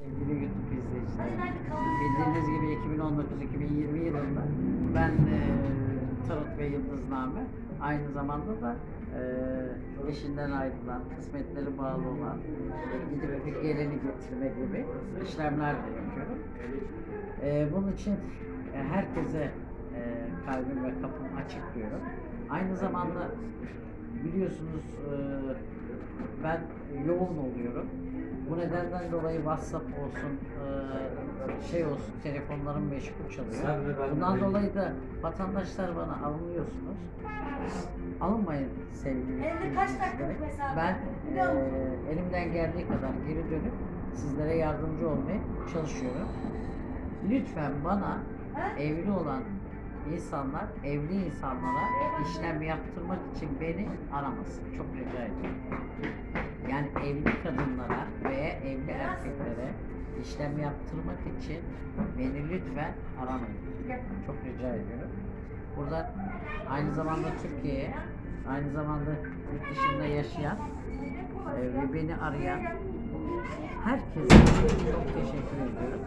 Sevgili YouTube izleyiciler, bildiğiniz gibi 2019-2020 yılında ben e, Tarot ve Yıldızname aynı zamanda da e, eşinden ayrılan, kısmetleri bağlı olan, e, gidip bir geleni getirme gibi işlemler de yapıyorum. E, bunun için e, herkese e, kalbim ve kapım açık diyorum. Aynı zamanda biliyorsunuz e, ben yoğun oluyorum. Bu nedenden dolayı WhatsApp olsun, e, şey olsun, telefonlarım meşgul çalıyor. Bundan dolayı da vatandaşlar bana alınıyorsunuz. Alınmayın sevgili Evde kaç dakikalık mesafe? Ben e, elimden geldiği kadar geri dönüp sizlere yardımcı olmaya çalışıyorum. Lütfen bana evli olan insanlar, evli insanlara işlem yaptırmak için beni aramasın. Çok rica ediyorum. Yani evli kadınlara işlem yaptırmak için beni lütfen aramayın. Çok rica ediyorum. Burada aynı zamanda Türkiye'ye, aynı zamanda yurt dışında yaşayan e, ve beni arayan herkese çok teşekkür ediyorum.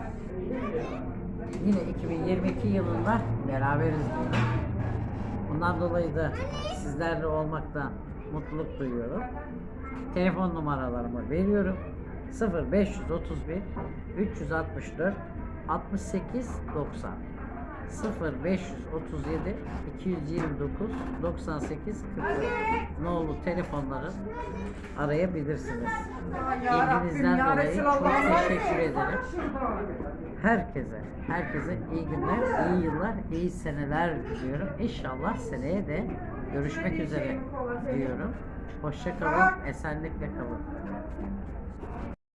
Yine 2022 yılında beraberiz diyorum. Bundan dolayı da sizlerle olmaktan mutluluk duyuyorum. Telefon numaralarımı veriyorum. 0531 364 68 90 0537 229 98 44 nolu telefonları arayabilirsiniz. İlginizden dolayı çok teşekkür ederim. Herkese, herkese iyi günler, iyi yıllar, iyi seneler diliyorum. İnşallah seneye de görüşmek üzere diyorum. Hoşça kalın, esenlikle kalın.